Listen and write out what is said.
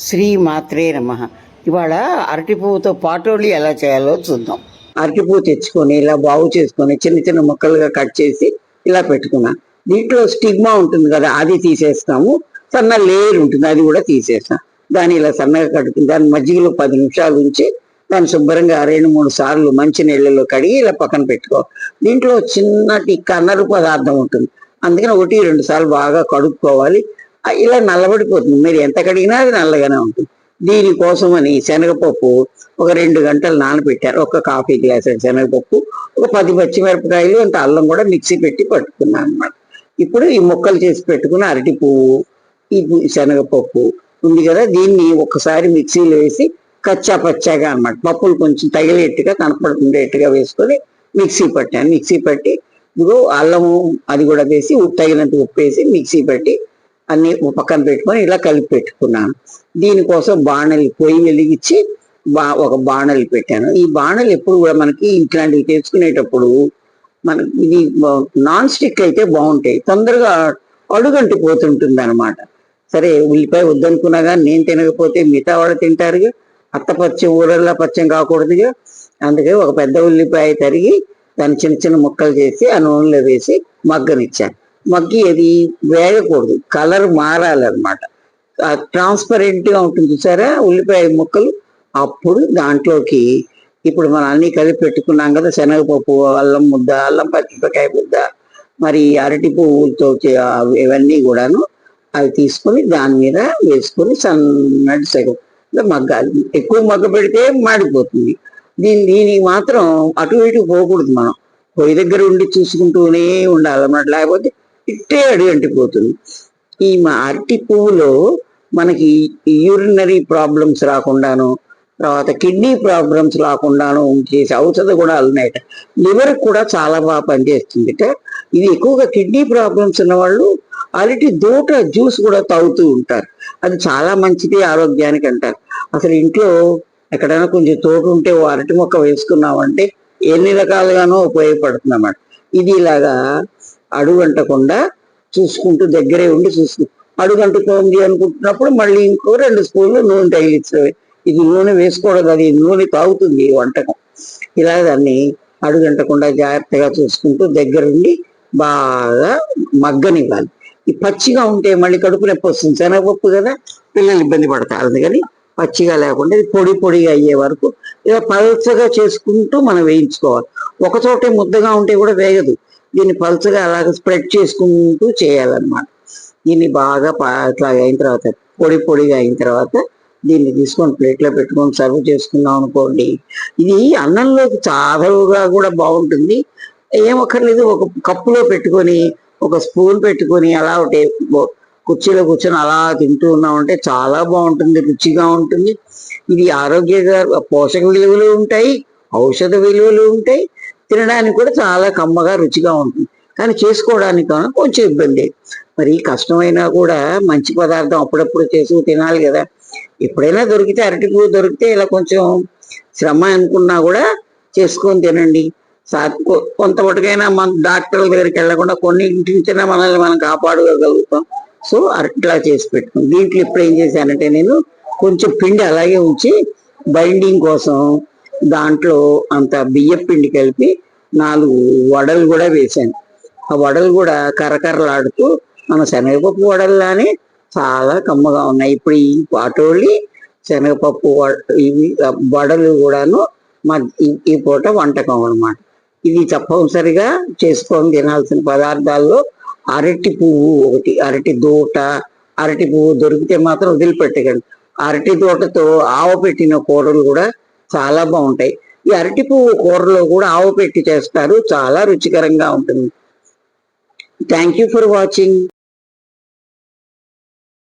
శ్రీ మాత్రే నమ. ఇవాళ అరటి పువ్వుతో పాటోళి ఎలా చేయాలో చూద్దాం. అరటి పువ్వు తెచ్చుకొని ఇలా బాగు చేసుకొని చిన్న చిన్న ముక్కలుగా కట్ చేసి ఇలా పెట్టుకున్నా. దీంట్లో స్టిగ్మా ఉంటుంది కదా అది తీసేస్తాము. సన్న లేయర్ ఉంటుంది అది కూడా తీసేస్తాం. దాన్ని ఇలా సన్నగా కట్టుకుని దాని మజ్జిగలో పది నిమిషాలు ఉంచి దాన్ని శుభ్రంగా రెండు మూడు సార్లు మంచి నీళ్ళలో కడిగి ఇలా పక్కన పెట్టుకో. దీంట్లో చిన్నటి కన్నరు పదార్థం ఉంటుంది. అందుకని ఒకటి రెండు సార్లు బాగా కడుక్కోవాలి. ఇలా నల్లబడిపోతుంది. మీరు ఎంత కడిగినా అది నల్లగానే ఉంటుంది. దీనికోసమని శనగపప్పు ఒక రెండు గంటలు నానబెట్టారు. ఒక కాఫీ గ్లాస్ శనగపప్పు ఒక పది పచ్చిమిరపకాయలు అంత అల్లం కూడా మిక్సీ పెట్టి పట్టుకున్నాను అనమాట ఇప్పుడు ఈ ముక్కలు చేసి పెట్టుకున్న అరటి పువ్వు ఈ శనగపప్పు ఉంది కదా దీన్ని ఒకసారి మిక్సీలో వేసి కచ్చా పచ్చాగా అన్నమాట. పప్పులు కొంచెం తగిలేట్టుగా కనపడుతుండేట్టుగా వేసుకొని మిక్సీ పట్టాను. మిక్సీ పట్టి ఇదిగో అల్లము అది కూడా వేసి ఉప్పు తగినంత ఉప్పు వేసి మిక్సీ పెట్టి అన్ని పక్కన పెట్టుకొని ఇలా కలిపి పెట్టుకున్నాను. దీనికోసం బాణలి పొయ్యి వెలిగించి బా ఒక బాణలి పెట్టాను. ఈ బాణలు ఎప్పుడు కూడా మనకి ఇట్లాంటివి తెచ్చుకునేటప్పుడు మనకి ఇది నాన్ స్టిక్ అయితే బాగుంటాయి. తొందరగా అడుగంటి పోతుంటుంది అనమాట సరే ఉల్లిపాయ వద్దనుకున్నా కానీ నేను తినకపోతే మిగతా వాళ్ళు తింటారుగా. అత్తపచ్చం ఊరల్లా పచ్చం కాకూడదుగా. అందుకే ఒక పెద్ద ఉల్లిపాయ తరిగి దాన్ని చిన్న చిన్న ముక్కలు చేసి ఆ నూనెలో వేసి మగ్గనిచ్చాను. మగ్గి అది వేగకూడదు కలర్ మారాలన్నమాట. ట్రాన్స్పరెంట్గా ఉంటుంది చూసారా? ఉల్లిపాయ ముక్కలు. అప్పుడు దాంట్లోకి ఇప్పుడు మనం అన్ని కలిపి పెట్టుకున్నాం కదా శనగపప్పు అల్లం ముద్ద అల్లం పచ్చిమిరపకాయ ముద్ద మరి అరటి పువ్వులతో అవి- ఇవన్నీ కూడాను అవి తీసుకొని దాని మీద వేసుకొని సన్నటి సగం ఇలా మగ్గాలి. ఎక్కువ మగ్గ పెడితే మాడిపోతుంది. దీని దీనికి మాత్రం అటు ఇటు పోకూడదు మనం. పొయ్యి దగ్గర ఉండి చూసుకుంటూనే ఉండాలన్నమాట. లేకపోతే ఇట్టే అడి అంటిపోతుంది. ఈ మా అరటి పువ్వులో మనకి యూరినరీ ప్రాబ్లమ్స్ రాకుండాను తర్వాత కిడ్నీ ప్రాబ్లమ్స్ రాకుండాను చేసే ఔషధ గుణాలు ఉన్నాయట. లివర్ కూడా చాలా బాగా పనిచేస్తుంది. ఇది ఎక్కువగా కిడ్నీ ప్రాబ్లమ్స్ ఉన్న వాళ్ళు అరటి దూట జ్యూస్ కూడా తాగుతూ ఉంటారు. అది చాలా మంచిది ఆరోగ్యానికి అంటారు. అసలు ఇంట్లో ఎక్కడైనా కొంచెం తోట ఉంటే ఓ అరటి మొక్క వేసుకున్నామంటే ఎన్ని రకాలుగానో ఉపయోగపడుతుంది అన్నమాట. ఇది ఇలాగా అడుగంటకుండా చూసుకుంటూ దగ్గరే ఉండి చూసుకు అడుగంటుకోండి అనుకుంటున్నప్పుడు మళ్ళీ ఇంకో రెండు స్పూన్లు నూనె తగిలించడమే ఇది నూనె వేసుకోవడం అది నూనె తాగుతుంది ఈ వంటకం. ఇలా దాన్ని అడుగంటకుండా జాగ్రత్తగా చూసుకుంటూ దగ్గరుండి బాగా మగ్గనివ్వాలి. ఈ పచ్చిగా ఉంటే మళ్ళీ కడుపు నొప్పి వస్తుంది శనగపప్పు కదా పిల్లలు ఇబ్బంది పడతారు అందుకని పచ్చిగా లేకుండా ఇది పొడి పొడిగా అయ్యే వరకు ఇలా పల్చగా చేసుకుంటూ మనం వేయించుకోవాలి. ఒక చోటే ముద్దగా ఉంటే కూడా వేగదు. దీన్ని పలుచగా అలాగ స్ప్రెడ్ చేసుకుంటూ చేయాలన్నమాట. దీన్ని బాగా అట్లాగా అయిన తర్వాత పొడి పొడిగా అయిన తర్వాత దీన్ని తీసుకొని ప్లేట్లో పెట్టుకొని సర్వ్ చేసుకున్నాం అనుకోండి. ఇది అన్నంలోకి చాదలుగా కూడా బాగుంటుంది. ఏమక్కర్లేదు ఒక కప్పులో పెట్టుకొని ఒక స్పూన్ పెట్టుకొని అలా ఒకటి కుర్చీలో కూర్చొని అలా తింటూ ఉన్నామంటే చాలా బాగుంటుంది రుచిగా ఉంటుంది. ఇది ఆరోగ్యకర పోషక విలువలు ఉంటాయి ఔషధ విలువలు ఉంటాయి. తినడానికి కూడా చాలా కమ్మగా రుచిగా ఉంటుంది. కానీ చేసుకోవడానికి కొంచెం ఇబ్బంది. మరి కష్టమైనా కూడా మంచి పదార్థం అప్పుడప్పుడు చేసి తినాలి కదా. ఎప్పుడైనా దొరికితే అరటి పువ్వు దొరికితే ఇలా కొంచెం శ్రమ అనుకున్నా కూడా చేసుకొని తినండి. సా- కొంత మటుకైనా మన డాక్టర్ల దగ్గరికి వెళ్ళకుండా కొన్ని ఇంటి నుంచైనా మనల్ని మనం కాపాడుకోగలుగుతాం. సో అట్లా చేసి పెట్టుకుని దీంట్లో ఇప్పుడు ఏం చేశానంటే నేను కొంచెం పిండి అలాగే ఉంచి బైండింగ్ కోసం దాంట్లో అంత బియ్యం పిండి కలిపి నాలుగు వడలు కూడా వేశాను. ఆ వడలు కూడా కరకరలాడుతూ మన శనగపప్పు వడల్లానే చాలా కమ్మగా ఉన్నాయి. ఇప్పుడు ఈ పాటోళ్ళి శనగపప్పు వ- ఇవి వడలు కూడాను మా ఈ- పూట వంటకం అన్నమాట. ఇది తప్పనిసరిగా చేసుకొని తినాల్సిన పదార్థాల్లో అరటి పువ్వు ఒకటి అరటి దూట అరటి పువ్వు దొరికితే మాత్రం వదిలిపెట్టకండి. అరటి దూటతో ఆవ పెట్టిన కూరలు కూడా చాలా బాగుంటాయి. ఈ అరటి పువ్వు కూరలో కూడా ఆవు పెట్టి చేస్తారు. చాలా రుచికరంగా ఉంటుంది. Thank you for watching